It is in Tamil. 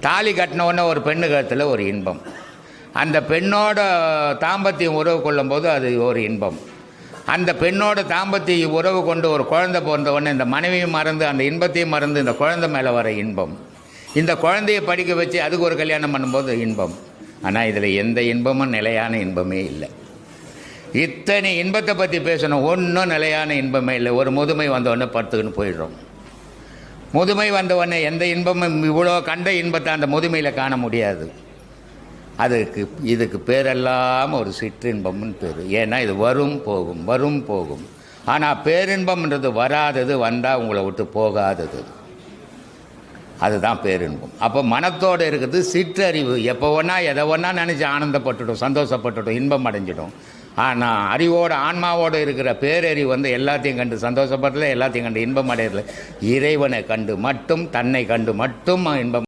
தாலி கட்டினவுடனே ஒரு பெண்ணு கழுத்தில் ஒரு இன்பம். அந்த பெண்ணோட தாம்பத்தியம் உறவு கொள்ளும்போது அது ஒரு இன்பம். அந்த பெண்ணோட தாம்பத்திய உறவு கொண்டு ஒரு குழந்தை பிறந்தவுடனே இந்த மனைவியும் மறந்து அந்த இன்பத்தையும் மறந்து இந்த குழந்தை மேலே வர இன்பம். இந்த குழந்தையை படிக்க வச்சு அதுக்கு ஒரு கல்யாணம் பண்ணும்போது இன்பம். ஆனால் இதில் எந்த இன்பமும் நிலையான இன்பமே இல்லை. இத்தனை இன்பத்தை பற்றி பேசணும். ஒன்றும் நிலையான இன்பமே இல்லை. ஒரு முதுமை வந்தவொடனே உடனே படுத்துக்கின்னு போயிடுறோம். முதுமை வந்த உடனே எந்த இன்பமும் இவ்வளோ கண்ட இன்பத்தை அந்த முதுமையில் காண முடியாது. அதுக்கு இதுக்கு பேரெல்லாம் ஒரு சிற்றின்பம்னு பேர். ஏன்னா இது வரும் போகும் வரும் போகும். ஆனால் பேரின்பம்ன்றது வராதது வந்தால் உங்களை விட்டு போகாதது. அதுதான் பேரின்பம். அப்போ மனத்தோடு இருக்கிறது சிற்றறிவு. எப்போ ஒன்றா எதை ஒன்றா நினச்சி ஆனந்தப்பட்டுடும் சந்தோஷப்பட்டுடும் இன்பம் அடைஞ்சிடும். ஆனால் அறிவோட ஆன்மாவோடு இருக்கிற பேரறிவு வந்து எல்லாத்தையும் கண்டு சந்தோஷப்படுறதுல எல்லாத்தையும் கண்டு இன்பம் அடையிறது இறைவனை கண்டு மட்டும் தன்னை கண்டு மட்டும் இன்பம்